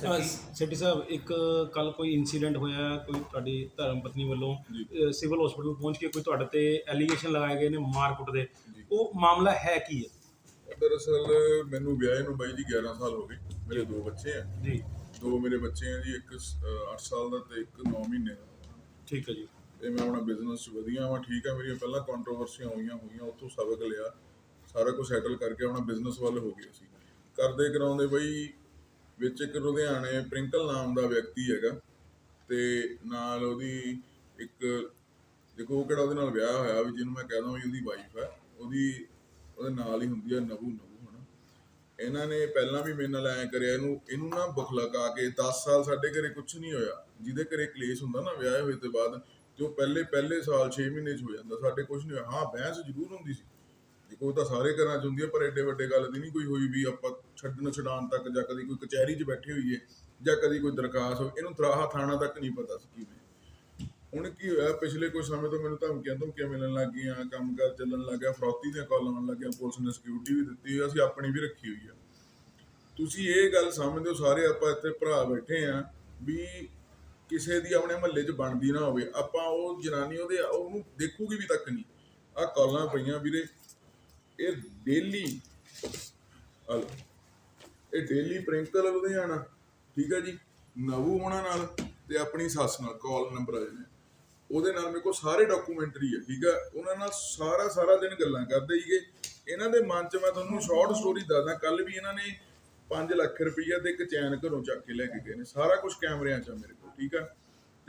ਸੈਟੀ? ਸਾਹਿਬ ਇੱਕ ਕੱਲ ਕੋਈ ਇਨਸੀਡੈਂਟ ਹੋਇਆ ਕੋਈ ਤੁਹਾਡੀ ਧਰਮ ਪਤਨੀ ਵੱਲੋਂ ਅ, ਸਿਵਲ ਹਸਪੀਟਲ ਪਹੁੰਚ ਕੇ ਕੋਈ ਤੁਹਾਡੇ ਤੇ ਐਲੀਗੇਸ਼ਨ ਲਗਾਏ ਗਏ ਨੇ ਮਾਰਕੁੱਟ ਦੇ? ਉਹ ਮਾਮਲਾ ਹੈ ਕੀ ਹੈ? ਦਰਅਸਲ ਮੈਨੂੰ ਵਿਆਹੇ ਨੂੰ ਬਾਈ ਜੀ 11 ਸਾਲ ਹੋ ਗਏ। ਮੇਰੇ ਦੋ ਬੱਚੇ ਆ। ਜੀ। ਦੋ ਮੇਰੇ ਬੱਚੇ ਆ ਜੀ ਇੱਕ 8 ਸਾਲ ਦਾ ਤੇ ਇੱਕ 9 ਮਹੀਨੇ ਦਾ। ਠੀਕ ਹੈ ਜੀ। ਤੇ ਮੈਂ ਆਪਣਾ ਬਿਜ਼ਨਸ ਵਧੀਆ ਵਾਂ ਠੀਕ ਆ ਮੇਰੀਆਂ ਪਹਿਲਾਂ ਕੰਟਰੋਵਰਸੀਆਂ ਹੋਈਆਂ ਹੋਈਆਂ ਉੱਥੋਂ ਸਬਕ ਲਿਆ। ਸਾਰਾ ਕੁਝ ਸੈਟਲ ਕਰਕੇ ਆਪਣਾ ਬਿਜ਼ਨਸ ਵੱਲ ਹੋ ਗਏ ਸੀ ਕਰਦੇ ਕਰਾਉਂਦੇ ਬਈ ਵਿੱਚ ਇੱਕ ਲੁਧਿਆਣੇ ਪ੍ਰਿੰਕਲ ਨਾਮ ਦਾ ਵਿਅਕਤੀ ਹੈਗਾ ਤੇ ਨਾਲ ਉਹਦੀ ਇੱਕ, ਦੇਖੋ ਉਹ ਕਿਹੜਾ ਉਹਦੇ ਨਾਲ ਵਿਆਹ ਹੋਇਆ ਵੀ ਜਿਹਨੂੰ ਮੈਂ ਕਹਿ ਦਾਂ ਵੀ ਉਹਦੀ ਵਾਈਫ ਹੈ, ਉਹਦੀ, ਉਹਦੇ ਨਾਲ ਹੀ ਹੁੰਦੀ ਹੈ ਨਵੂ ਨਵੂ ਹਨਾ। ਇਹਨਾਂ ਨੇ ਪਹਿਲਾਂ ਵੀ ਮੇਰੇ ਨਾਲ ਐ ਕਰਿਆ, ਇਹਨੂੰ ਇਹਨੂੰ ਨਾ ਬਖਲਕਾ ਕੇ 10 ਸਾਲ ਸਾਡੇ ਘਰੇ ਕੁਝ ਨਹੀਂ ਹੋਇਆ, ਜਿਹਦੇ ਘਰੇ ਕਲੇਸ਼ ਹੁੰਦਾ ਨਾ ਵਿਆਹ ਹੋਏ ਤੋਂ ਬਾਅਦ, ਤੇ ਉਹ ਪਹਿਲੇ ਪਹਿਲੇ ਸਾਲ 6 ਮਹੀਨੇ ਚ ਹੋ ਜਾਂਦਾ, ਸਾਡੇ ਕੁਝ ਨਹੀਂ ਹੋਇਆ। ਹਾਂ, ਬਹਿਸ ਜ਼ਰੂਰ ਹੁੰਦੀ ਸੀ। ਉਹ ਤਾਂ ਸਾਰੇ ਘਰਾਂ ਚ ਹੁੰਦੀ ਹੈ ਪਰ ਐਡੇ ਵੱਡੇ ਗੱਲ ਦੀ ਨਹੀਂ ਕੋਈ ਹੋਈ ਵੀ ਆਪਾਂ ਛੱਡਣ ਛਡਾਉਣ ਤੱਕ ਜਾਂ ਕਦੀ ਕੋਈ ਕਚਹਿਰੀ 'ਚ ਬੈਠੇ ਹੋਈਏ ਜਾਂ ਕਦੀ ਕੋਈ ਦਰਖਾਸਤ ਹੋ ਇਹਨੂੰ ਤਰਾਹਾ ਥਾਣਾ ਤੱਕ ਨਹੀਂ ਪਤਾ ਸੀ ਕਿਵੇਂ। ਹੁਣ ਕੀ ਹੋਇਆ, ਪਿਛਲੇ ਕੁਝ ਸਮੇਂ ਤੋਂ ਮੈਨੂੰ ਧਮਕੀਆਂ ਧਮਕੀਆਂ ਮਿਲਣ ਲੱਗ ਗਈਆਂ, ਕੰਮਕਾਰ ਚੱਲਣ ਲੱਗ ਗਿਆ, ਫਰੌਤੀ ਦੀਆਂ ਕਾਲਾਂ ਆਉਣ ਲੱਗੀਆਂ, ਪੁਲਿਸ ਨੇ ਸਿਕਿਉਰਿਟੀ ਵੀ ਦਿੱਤੀ ਹੋਈ ਅਸੀਂ ਆਪਣੀ ਵੀ ਰੱਖੀ ਹੋਈ ਆ। ਤੁਸੀਂ ਇਹ ਗੱਲ ਸਮਝਦੇ ਹੋ ਸਾਰੇ, ਆਪਾਂ ਇੱਥੇ ਭਰਾ ਬੈਠੇ ਆ ਵੀ ਕਿਸੇ ਦੀ ਆਪਣੇ ਮਹੱਲੇ 'ਚ ਬਣਦੀ ਨਾ ਹੋਵੇ, ਆਪਾਂ ਉਹ ਜਨਾਨੀ ਉਹਦੇ, ਉਹਨੂੰ ਦੇਖੂਗੀ ਵੀ ਤੱਕ ਨਹੀਂ ਆ ਕਾਲਾਂ ਪਈਆਂ ਵੀਰੇ ਇਹ ਡੇਲੀ ਹਲੋ, ਇਹ ਡੇਲੀ ਪ੍ਰਿੰਕਲ ਲੁਧਿਆਣਾ ਠੀਕ ਹੈ ਜੀ? ਨਵੂ ਹੋਣਾ ਨਾਲ ਤੇ ਆਪਣੀ ਸੱਸ ਨਾਲ ਕਾਲ ਨੰਬਰ ਆ ਜਾਂਦੇ ਉਹਦੇ ਨਾਲ ਮੇਰੇ ਕੋਲ ਸਾਰੇ ਡਾਕੂਮੈਂਟਰੀ ਹੈ ਠੀਕ ਹੈ ਉਹਨਾਂ ਨਾਲ ਸਾਰਾ ਸਾਰਾ ਦਿਨ ਗੱਲਾਂ ਕਰਦੇ ਸੀਗੇ। ਇਹਨਾਂ ਦੇ ਮਨ 'ਚ ਮੈਂ ਤੁਹਾਨੂੰ ਸ਼ਾਰਟ ਸਟੋਰੀ ਦੱਸਦਾ ਕੱਲ ਵੀ ਇਹਨਾਂ ਨੇ 5 ਲੱਖ ਰੁਪਈਆ ਤੇ ਇੱਕ ਚੈਨ ਘਰੋਂ ਚੱਕ ਕੇ ਲੈ ਕੇ ਗਏ ਨੇ। ਸਾਰਾ ਕੁਝ ਕੈਮਰਿਆਂ 'ਚ ਮੇਰੇ ਕੋਲ, ਠੀਕ ਆ?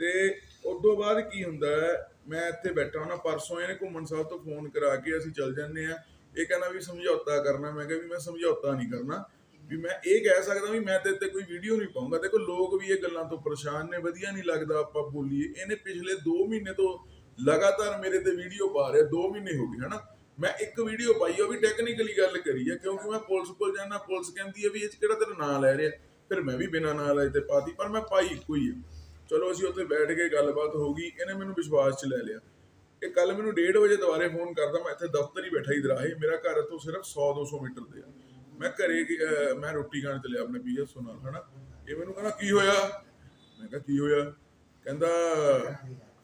ਤੇ ਉਸ ਤੋਂ ਬਾਅਦ ਕੀ ਹੁੰਦਾ ਹੈ, ਮੈਂ ਇੱਥੇ ਬੈਠਾ ਹਾਂ ਨਾ ਪਰਸੋਂ ਇਹਨੇ ਘੁੰਮਣ ਸਾਹਿਬ ਤੋਂ ਫੋਨ ਕਰਾ ਕੇ ਅਸੀਂ ਚੱਲ ਜਾਂਦੇ ਆ ਇਹ ਕਹਿੰਦਾ ਵੀ ਸਮਝੌਤਾ ਕਰਨਾ, ਮੈਂ ਕਿਹਾ ਵੀ ਮੈਂ ਸਮਝੌਤਾ ਨਹੀਂ ਕਰਨਾ। ਵੀ ਮੈਂ ਇਹ ਕਹਿ ਸਕਦਾ ਵੀ ਮੈਂ ਤੇ ਤੇ ਕੋਈ ਵੀਡੀਓ ਨਹੀਂ ਪਾਉਂਗਾ ਦੇਖੋ, ਲੋਕ ਵੀ ਇਹ ਗੱਲਾਂ ਤੋਂ ਪਰੇਸ਼ਾਨ ਨੇ, ਵਧੀਆ ਨਹੀਂ ਲੱਗਦਾ ਆਪਾਂ ਬੋਲੀਏ। ਇਹਨੇ ਪਿਛਲੇ 2 ਮਹੀਨੇ ਤੋਂ ਲਗਾਤਾਰ ਮੇਰੇ ਤੇ ਵੀਡੀਓ ਪਾ ਰਿਹਾ 2 ਮਹੀਨੇ ਹੋ ਗਏ, ਹਨਾ? ਮੈਂ ਇੱਕ ਵੀਡੀਓ ਪਾਈ ਉਹ ਵੀ ਟੈਕਨੀਕਲੀ ਗੱਲ ਕਰੀ ਹੈ ਕਿਉਂਕਿ ਮੈਂ ਪੁਲਿਸ ਕੋਲ ਜਾਣਾ ਪੁਲਿਸ ਕਹਿੰਦੀ ਹੈ ਵੀ ਇਹ 'ਚ ਕਿਹੜਾ ਤੇਰਾ ਨਾਂ ਲੈ ਰਿਹਾ? ਫਿਰ ਮੈਂ ਵੀ ਬਿਨਾਂ ਨਾਂ ਲਾਏ ਤੇ ਪਾਤੀ, ਪਰ ਮੈਂ ਪਾਈ ਇੱਕੋ ਹੀ ਆ। ਚਲੋ, ਅਸੀਂ ਉੱਥੇ ਬੈਠ ਕੇ ਗੱਲਬਾਤ ਹੋ ਗਈ, ਇਹਨੇ ਮੈਨੂੰ ਵਿਸ਼ਵਾਸ 'ਚ ਲੈ ਲਿਆ। ਇਹ ਕੱਲ ਮੈਨੂੰ 1:30 ਵਜੇ ਦੁਬਾਰੇ ਫੋਨ ਕਰਦਾ, ਮੈਂ ਇੱਥੇ ਦਫ਼ਤਰ ਹੀ ਬੈਠਾ ਹੀ ਦਰਾਹੇ ਮੇਰਾ ਘਰ ਤੋਂ ਸਿਰਫ 100 200 ਮੀਟਰ ਤੇ ਆ। ਮੈਂ ਘਰੇ ਮੈਂ ਰੋਟੀ ਖਾਣ ਚੱਲਿਆ ਆਪਣੇ ਪੀਐਸ ਨਾਲ, ਹਨਾ? ਇਹ ਮੈਨੂੰ ਕਹਿੰਦਾ, ਕੀ ਹੋਇਆ? ਮੈਂ ਕਿਹਾ, ਕੀ ਹੋਇਆ? ਕਹਿੰਦਾ,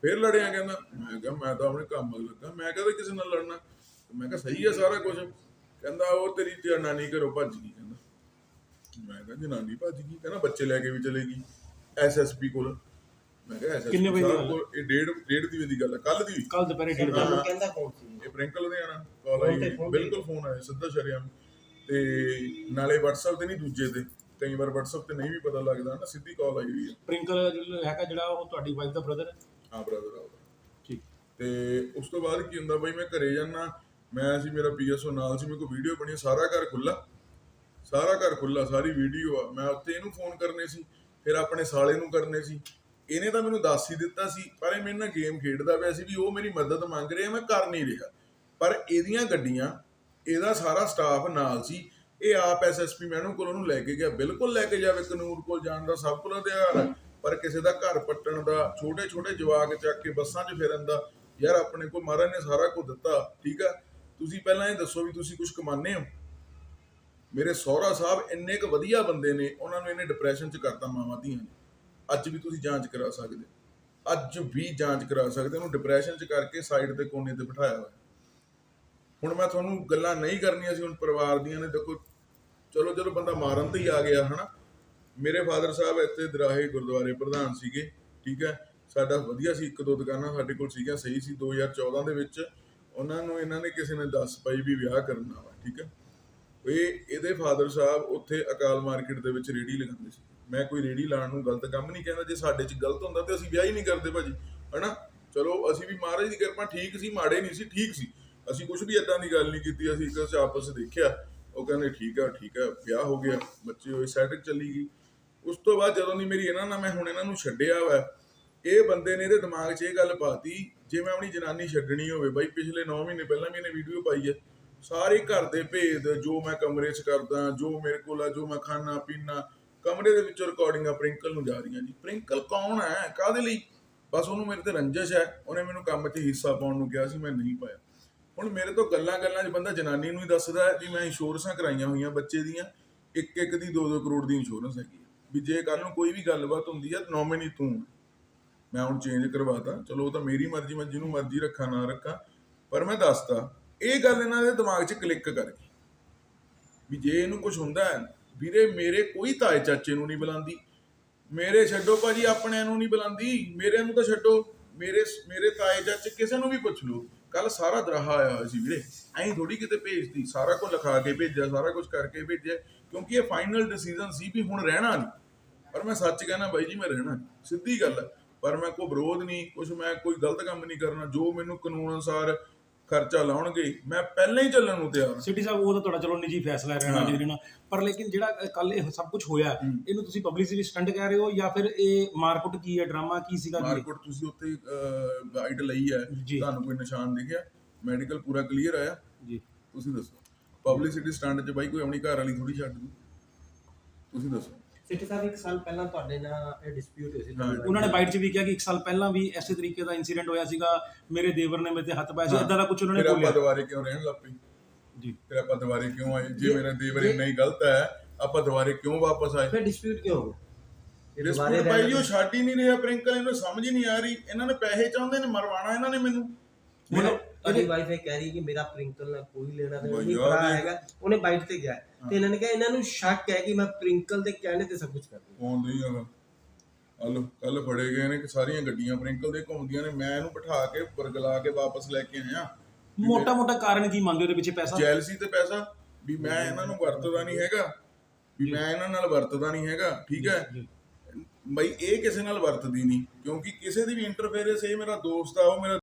ਫੇਰ ਲੜਿਆ। ਕਹਿੰਦਾ, ਮੈਂ ਕਿਹਾ, ਮੈਂ ਤਾਂ ਆਪਣੇ ਕੰਮ ਲੱਗਾ। ਮੈਂ ਕਹਿੰਦਾ ਕਿਸੇ ਨਾਲ ਲੜਨਾ? ਮੈਂ ਕਿਹਾ, ਸਹੀ ਹੈ ਸਾਰਾ ਕੁਝ ਕਹਿੰਦਾ, ਉਹ ਤੇਰੀ ਜਨਾਨੀ ਘਰੋਂ ਭੱਜ ਗਈ। ਕਹਿੰਦਾ, ਮੈਂ ਕਿਹਾ, ਜਨਾਨੀ ਭੱਜ ਗਈ? ਕਹਿੰਦਾ, ਬੱਚੇ ਲੈ ਕੇ ਵੀ ਚਲੇ ਚਲੇਗੀ ਐਸਐਸਪੀ ਕੋਲ। ਮੈਂ ਕਿਹਾ ਐਸਐਸਪੀ ਕਿੰਨੇ ਵਜੇ ਦੀ ਗੱਲ ਹੈ? ਇਹ ਡੇਢ ਡੇਢ ਦੀ ਵਜੇ ਦੀ ਗੱਲ ਹੈ ਕੱਲ ਦੀ। ਕੱਲ ਦੁਪਹਿਰੇ ਡੇਢ ਵਜੇ। ਕਹਿੰਦਾ ਕੌਣ ਸੀ? ਇਹ ਪ੍ਰਿੰਕਲ ਦੇ ਆਣਾ ਕਾਲ ਆਈ ਹੋਈ। ਬਿਲਕੁਲ ਫੋਨ ਆਇਆ ਸਿੱਧਾ ਸ਼ਰਿਆਮ। ਤੇ ਨਾਲੇ WhatsApp ਤੇ ਨਹੀਂ ਦੂਜੇ ਤੇ ਕਈ ਵਾਰ WhatsApp ਤੇ ਨਹੀਂ ਵੀ ਪਤਾ ਲੱਗਦਾ ਨਾ ਸਿੱਧੀ ਕਾਲ ਆਈ ਹੋਈ ਹੈ। ਪ੍ਰਿੰਕਲ ਜਿਹੜਾ ਹੈਗਾ ਜਿਹੜਾ ਉਹ ਤੁਹਾਡੀ ਵਾਈਫ ਦਾ ਬ੍ਰਦਰ ਹੈ? ਹਾਂ ਬ੍ਰਦਰ ਆਉਂਦਾ ਠੀਕ। ਤੇ ਉਸ ਤੋਂ ਬਾਅਦ ਕੀ ਹੁੰਦਾ ਬਈ ਮੈਂ ਘਰੇ ਜਾਣਾ ਮੈਂ ਸੀ ਮੇਰਾ ਪੀਐਸਓ ਨਾਲ ਸੀ ਮੇਰੇ ਕੋਲ ਵੀਡੀਓ ਬਣੀ ਸਾਰਾ ਘਰ ਖੁੱਲਾ ਸਾਰਾ ਘਰ ਖੁੱਲਾ ਸਾਰੀ ਵੀਡੀਓ ਆ। ਮੈਂ ਉੱਤੇ ਇਹਨੂੰ ਫੋਨ ਕਰਨੇ ਸੀ ਫਿਰ ਆਪਣੇ ਸਾਲੇ ਨੂੰ ਕਰਨੇ ਸੀ। ਇਹਨੇ ਤਾਂ ਮੈਨੂੰ ਦੱਸ ਹੀ ਦਿੱਤਾ ਸੀ, ਪਰ ਇਹ ਮੇਰੇ ਨਾਲ ਗੇਮ ਖੇਡਦਾ ਪਿਆ ਸੀ ਵੀ ਉਹ ਮੇਰੀ ਮਦਦ ਮੰਗ ਰਿਹਾ, ਮੈਂ ਕਰ ਨਹੀਂ ਰਿਹਾ। ਪਰ ਇਹਦੀਆਂ ਗੱਡੀਆਂ, ਇਹਦਾ ਸਾਰਾ ਸਟਾਫ ਨਾਲ ਸੀ। ਇਹ ਆਪ ਐਸਐਸਪੀ ਮੈਨੂੰ ਕੋਲ ਉਹਨੂੰ ਲੈ ਕੇ ਗਿਆ, ਬਿਲਕੁਲ ਲੈ ਕੇ ਜਾਵੇ ਕਨੂਰ ਕੋਲ ਜਾਣ ਦਾ ਸਭ ਕੋਲ ਅਧਿਕਾਰ ਹੈ। ਪਰ ਕਿਸੇ ਦਾ ਘਰ ਪੱਟਣ ਦਾ ਛੋਟੇ ਛੋਟੇ ਜਵਾਕ ਚੱਕ ਕੇ ਬੱਸਾਂ 'ਚ ਫਿਰਨ ਦਾ, ਯਾਰ ਆਪਣੇ ਕੋਲ ਮਹਾਰਾਜ ਨੇ ਸਾਰਾ ਕੁਝ ਦਿੱਤਾ, ਠੀਕ ਆ ਤੁਸੀਂ ਪਹਿਲਾਂ ਇਹ ਦੱਸੋ ਵੀ ਤੁਸੀਂ ਕੁਝ ਕਮਾਉਂਦੇ ਹੋ? ਮੇਰੇ ਸਹੁਰਾ ਸਾਹਿਬ ਇੰਨੇ ਕੁ ਵਧੀਆ ਬੰਦੇ ਨੇ, ਉਹਨਾਂ ਨੂੰ ਇਹਨੇ ਡਿਪਰੈਸ਼ਨ 'ਚ ਕਰਤਾ ਮਾਵਾਂ ਧੀਆਂ ਨੇ। ਅੱਜ ਵੀ ਤੁਸੀਂ ਜਾਂਚ ਕਰਾ ਸਕਦੇ ਅੱਜ ਵੀ ਜਾਂਚ ਕਰਾ ਸਕਦੇ ਉਹਨੂੰ ਡਿਪਰੈਸ਼ਨ 'ਚ ਕਰਕੇ ਸਾਈਡ ਤੇ ਕੋਨੇ ਤੇ ਬਿਠਾਇਆ ਹੋਇਆ। ਹੁਣ ਮੈਂ ਤੁਹਾਨੂੰ ਗੱਲਾਂ ਨਹੀਂ ਕਰਨੀਆਂ ਸੀ, ਹੁਣ ਪਰਿਵਾਰ ਦੀਆਂ ਨੇ। ਦੇਖੋ, ਚਲੋ ਚਲੋ ਬੰਦਾ ਮਾਰਨ ਤੇ ਹੀ ਆ ਗਿਆ, ਹਨਾ। ਮੇਰੇ ਫਾਦਰ ਸਾਹਿਬ ਇੱਥੇ ਦਰਾਹੇ ਗੁਰਦੁਆਰੇ ਪ੍ਰਧਾਨ ਸੀਗੇ, ਠੀਕ ਹੈ। ਸਾਡਾ ਵਧੀਆ ਸੀ, ਇੱਕ ਦੋ ਦੁਕਾਨਾਂ ਸਾਡੇ ਕੋਲ ਸੀਗੀਆਂ, ਸਹੀ ਸੀ। 2014 ਦੇ ਵਿੱਚ ਉਹਨਾਂ ਨੂੰ ਇਹਨਾਂ ਨੇ ਕਿਸੇ ਨੇ ਦੱਸ ਪਾਈ ਵੀ ਵਿਆਹ ਕਰਨਾ ਵਾ, ਠੀਕ ਹੈ। ਇਹ, ਇਹਦੇ ਫਾਦਰ ਸਾਹਿਬ ਉੱਥੇ ਅਕਾਲ ਮਾਰਕੀਟ ਦੇ ਵਿੱਚ ਰੇੜੀ ਲਗਾਉਂਦੇ ਸੀ। ਮੈਂ ਕੋਈ ਰੇੜੀ ਲਾਉਣ ਨੂੰ ਗਲਤ ਕੰਮ ਨਹੀਂ ਕਹਿੰਦਾ, ਜੇ ਸਾਡੇ 'ਚ ਗਲਤ ਹੁੰਦਾ ਤੇ ਅਸੀਂ ਵਿਆਹ ਹੀ ਨਹੀਂ ਕਰਦੇ ਭਾਜੀ, ਹਨਾ? ਚਲੋ, ਅਸੀਂ ਵੀ ਮਹਾਰਾਜ ਦੀ ਕਿਰਪਾ, ਠੀਕ ਸੀ, ਮਾੜੇ ਨਹੀਂ ਸੀ, ਠੀਕ ਸੀ। ਅਸੀਂ ਕੁਝ ਵੀ ਇਦਾਂ ਦੀ ਗੱਲ ਨਹੀਂ ਕੀਤੀ, ਅਸੀਂ ਇੱਕ ਆਪਸ ਦੇਖਿਆ। ਉਹ ਕਹਿੰਦੇ, ਠੀਕ ਆ ਠੀਕ ਆ, ਵਿਆਹ ਹੋ ਗਿਆ, ਬੱਚੇ ਹੋਏ ਸੈਟਿੰਗ ਚੱਲੀ ਗਈ। ਉਸ ਤੋਂ ਬਾਅਦ ਜਦੋਂ ਦੀ ਮੇਰੀ ਇਹਨਾਂ ਨਾਲ, ਮੈਂ ਹੁਣ ਇਹਨਾਂ ਨੂੰ ਛੱਡਿਆ ਵਾ, ਇਹ ਬੰਦੇ ਨੇ ਇਹਦੇ ਦਿਮਾਗ 'ਚ ਇਹ ਗੱਲ ਪਾਤੀ, ਜੇ ਮੈਂ ਆਪਣੀ ਜਨਾਨੀ ਛੱਡਣੀ ਹੋਵੇ, ਬਾਈ ਪਿਛਲੇ 9 ਮਹੀਨੇ ਪਹਿਲਾਂ ਵੀ ਇਹਨੇ ਵੀਡੀਓ ਪਾਈ ਹੈ ਸਾਰੇ ਘਰ ਦੇ ਭੇਦ, ਜੋ ਮੈਂ ਕਮਰੇ 'ਚ ਕਰਦਾ, ਜੋ ਮੇਰੇ ਕੋਲ ਆ, ਜੋ ਮੈਂ ਖਾਣਾ, ਪੀਣਾ ਕਮਰੇ ਦੇ ਵਿੱਚੋਂ ਰਿਕਾਰਡਿੰਗਾਂ ਪ੍ਰਿੰਕਲ ਨੂੰ ਜਾ ਰਹੀਆਂ ਜੀ। ਪ੍ਰਿੰਕਲ ਕੌਣ ਹੈ? ਕਾਹਦੇ ਲਈ? ਬਸ ਉਹਨੂੰ ਮੇਰੇ ਤੇ ਰੰਜਿਸ਼ ਹੈ। ਉਹਨੇ ਮੈਨੂੰ ਕੰਮ 'ਚ ਹਿੱਸਾ ਪਾਉਣ ਨੂੰ ਕਿਹਾ ਸੀ, ਮੈਂ ਨਹੀਂ ਪਾਇਆ। ਹੁਣ ਮੇਰੇ ਤੋਂ ਗੱਲਾਂ ਗੱਲਾਂ 'ਚ ਬੰਦਾ ਜਨਾਨੀ ਨੂੰ ਹੀ ਦੱਸਦਾ ਹੈ ਵੀ ਮੈਂ ਇੰਸ਼ੋਰੈਂਸਾਂ ਕਰਾਈਆਂ ਹੋਈਆਂ ਬੱਚੇ ਦੀਆਂ। ਇੱਕ ਇੱਕ ਦੀ 2-2 ਕਰੋੜ ਦੀ ਇੰਸ਼ੋਰੈਂਸ ਹੈਗੀ ਹੈ। ਵੀ ਜੇ ਕੱਲ ਨੂੰ ਕੋਈ ਵੀ ਗੱਲਬਾਤ ਹੁੰਦੀ ਹੈ ਨੋਮੀਨੀ ਤੂੰ ਮੈਂ ਹੁਣ ਚੇਂਜ ਕਰਵਾਤਾ। ਚਲੋ ਉਹ ਤਾਂ ਮੇਰੀ ਮਰਜ਼ੀ, ਮੈਂ ਜਿਹਨੂੰ ਮਰਜ਼ੀ ਰੱਖਾਂ, ਨਾ ਰੱਖਾਂ। ਪਰ ਮੈਂ ਦੱਸਤਾ, ਇਹ ਗੱਲ ਇਹਨਾਂ ਦੇ ਦਿਮਾਗ 'ਚ ਕਲਿੱਕ ਕਰ ਗਈ ਵੀ ਜੇ ਇਹਨੂੰ ਕੁਝ ਹੁੰਦਾ ਹੈ ਵੀਰੇ, ਮੇਰੇ ਕੋਈ ਤਾਏ ਚਾਚੇ ਨੂੰ ਨਹੀਂ ਬੁਲਾਉਂਦੀ। ਮੇਰੇ ਛੱਡੋ ਭਾਜੀ, ਆਪਣਿਆਂ ਨੂੰ ਨਹੀਂ ਬੁਲਾਉਂਦੀ। ਮੇਰੇ ਨੂੰ ਤਾਂ ਛੱਡੋ। ਮੇਰੇ ਮੇਰੇ ਤਾਏ ਚਾਚੇ ਕਿਸੇ ਨੂੰ ਵੀ ਪੁੱਛ ਲਓ। ਕੱਲ ਸਾਰਾ ਦਰਾਹਾ ਆਇਆ ਹੋਇਆ ਸੀ ਵੀਰੇ। ਐਂ ਥੋੜੀ ਕਿਤੇ ਭੇਜਦੀ ਸਾਰਾ ਕੁਝ ਲਿਖਾ ਕੇ ਭੇਜਿਆ, ਸਾਰਾ ਕੁਝ ਕਰਕੇ ਭੇਜਿਆ। ਕਿਉਂਕਿ ਇਹ ਫਾਈਨਲ ਡਿਸੀਜਨ ਸੀ ਵੀ ਹੁਣ ਰਹਿਣਾ ਨਹੀਂ। ਪਰ ਮੈਂ ਸੱਚ ਕਹਿਣਾ ਬਾਈ ਜੀ, ਮੈਂ ਰਹਿਣਾ ਸਿੱਧੀ ਗੱਲ ਹੈ। ਪਰ ਮੈਂ ਕੋਈ ਵਿਰੋਧ ਨਹੀਂ ਕੁਝ ਮੈਂ ਕੋਈ ਗਲਤ ਕੰਮ ਨਹੀਂ ਕਰਨਾ। ਜੋ ਮੈਨੂੰ ਕਾਨੂੰਨ ਅਨੁਸਾਰ ਖਰਚਾ ਲਾਉਣਗੇ ਮੈਂ ਪਹਿਲਾਂ ਹੀ ਚੱਲਣ ਨੂੰ ਤਿਆਰ ਹਾਂ। ਸਿਟੀ ਸਾਹਿਬ ਉਹ ਤਾਂ ਤੁਹਾਡਾ ਚਲੋ ਨਿੱਜੀ ਫੈਸਲਾ ਹੈ। ਰਹਿਣਾ ਨਹੀਂ ਰਹਿਣਾ ਪਰ ਲੇਕਿਨ ਜਿਹੜਾ ਕੱਲ ਇਹ ਸਭ ਕੁਝ ਹੋਇਆ ਇਹਨੂੰ ਤੁਸੀਂ ਪਬਲਿਸਿਟੀ ਸਟੰਟ ਕਹਿ ਰਹੇ ਹੋ ਜਾਂ ਫਿਰ ਇਹ ਮਾਰਕੁੱਟ ਕੀ ਹੈ ਡਰਾਮਾ ਕੀ ਸੀਗਾ ਮਾਰਕੀਟ ਤੁਸੀਂ ਉੱਥੇ ਗਾਈਡ ਲਈ ਹੈ। ਜੀ। ਤੁਹਾਨੂੰ ਕੋਈ ਨਿਸ਼ਾਨ ਦਿਖਿਆ? ਮੈਡੀਕਲ ਪੂਰਾ ਕਲੀਅਰ ਆਇਆ? ਜੀ। ਤੁਸੀਂ ਦੱਸੋ। ਪਬਲਿਸਿਟੀ ਸਟੰਟ 'ਚ ਬਾਈ ਕੋਈ ਆਪਣੀ ਘਰ ਵਾਲੀ ਥੋੜੀ ਛੱਡ ਦੂ? ਤੁਸੀਂ ਦੱਸੋ। ਸਿੱਟੀ ਸਾਹਿਬ ਇੱਕ ਸਾਲ ਪਹਿਲਾਂ ਤੁਹਾਡੇ ਨਾਲ ਇਹ ਡਿਸਪਿਊਟ ਹੋਈ ਸੀ। ਹਾਂ। ਉਹਨਾਂ ਨੇ ਬਾਈਟ 'ਚ ਵੀ ਕਿਹਾ ਕਿ ਇੱਕ ਸਾਲ ਪਹਿਲਾਂ ਵੀ ਐਸੇ ਤਰੀਕੇ ਦਾ ਇਨਸੀਡੈਂਟ ਹੋਇਆ ਸੀਗਾ ਮੇਰੇ ਦੇਵਰ ਨੇ ਮੇਰੇ ਤੇ ਹੱਥ ਪਾਇਆ ਸੀ ਇਦਾਂ ਦਾ ਕੁਝ ਉਹਨਾਂ ਨੇ ਫਿਰ ਆਪਾਂ ਬੋਲਿਆ ਦੁਬਾਰੇ ਕਿਉਂ ਰਹਿਣ ਲੱਗ ਜੀ। ਫਿਰ ਆਪਾਂ ਦੁਬਾਰੇ ਕਿਉਂ ਆਏ? ਜੇ ਮੇਰਾ ਦੇਵਰ ਇੰਨਾ ਹੀ ਗਲਤ ਹੈ ਆਪਾਂ ਦੁਬਾਰੇ ਕਿਉਂ ਵਾਪਸ ਆਏ? ਫਿਰ ਡਿਸਪਿਊਟ ਕਿਉਂ ਹੋ ਗਿਆ? ਰਿਸਪੌਂਡ ਭਾਈ ਉਹ ਛੱਡ ਹੀ ਨਹੀਂ ਰਿਹਾ ਪ੍ਰਿੰਕਲ ਇਹਨੂੰ ਸਮਝ ਹੀ ਨਹੀਂ ਆ ਰਹੀ। ਇਹਨਾਂ ਨੇ ਪੈਸੇ ਚਾਹੁੰਦੇ ਨੇ ਮਰਵਾਣਾ ਇਹਨਾਂ ਨੇ ਮੈਨੂੰ। ਮੈਨੂੰ ਤੁਹਾਡੀ ਵਾਈਫ ਇਹ ਕਹਿ ਰਹੀ ਕਿ ਮੇਰਾ ਪ੍ਰਿੰਕਲ ਨਾਲ ਕੋਈ ਲੈਣਾ ਦੇਣਾ ਨਹੀਂ ਭਰਾ ਹੈਗਾ ਉਹਨੇ ਬਾਈਟ ਤੇ ਗਿਆ। ਤੇ ਇਹਨਾਂ ਨੇ ਕਿਹਾ ਇਹਨਾਂ ਨੂੰ ਸ਼ੱਕ ਹੈ ਕਿ ਮੈਂ ਪ੍ਰਿੰਕਲ ਦੇ ਕਹਿਣੇ ਤੇ ਸਭ ਕੁਝ ਕਰਦੀ ਫੋਨ ਨਹੀਂ ਹੈਗਾ ਹਲੋ ਕੱਲ ਫੜੇ ਗਏ ਨੇ ਕਿ ਸਾਰੀਆਂ ਗੱਡੀਆਂ ਪ੍ਰਿੰਕਲ ਦੇ ਘੁੰਮਦੀਆਂ ਨੇ। ਮੈਂ ਇਹਨੂੰ ਬਿਠਾ ਕੇ ਪਰਗਲਾ ਕੇ ਵਾਪਸ ਲੈ ਕੇ ਆਇਆ। ਮੋਟਾ ਮੋਟਾ ਕਾਰਨ ਕੀ ਮੰਨਦੇ ਉਹਦੇ ਪਿੱਛੇ ਪੈਸਾ? ਜੈਲਸੀ ਤੇ ਪੈਸਾ। ਵੀ ਮੈਂ ਇਹਨਾਂ ਨੂੰ ਵਰਤਦਾ ਨਹੀਂ ਹੈਗਾ। ਵੀ ਮੈਂ ਇਹਨਾਂ ਨਾਲ ਵਰਤਦਾ ਨਹੀਂ ਹੈਗਾ। ਠੀਕ ਹੈ? ਬਈ ਇਹ ਕਿਸੇ ਨਾਲ ਵਰਤਦੀ ਨਹੀਂ। ਕਿਉਂਕਿ ਕਿਸੇ ਦੀ ਵੀ ਇੰਟਰਫੇਰੈਂਸ ਇਹ ਮੇਰਾ ਦੋਸਤ ਆ ਉਹ ਮੇਰਾ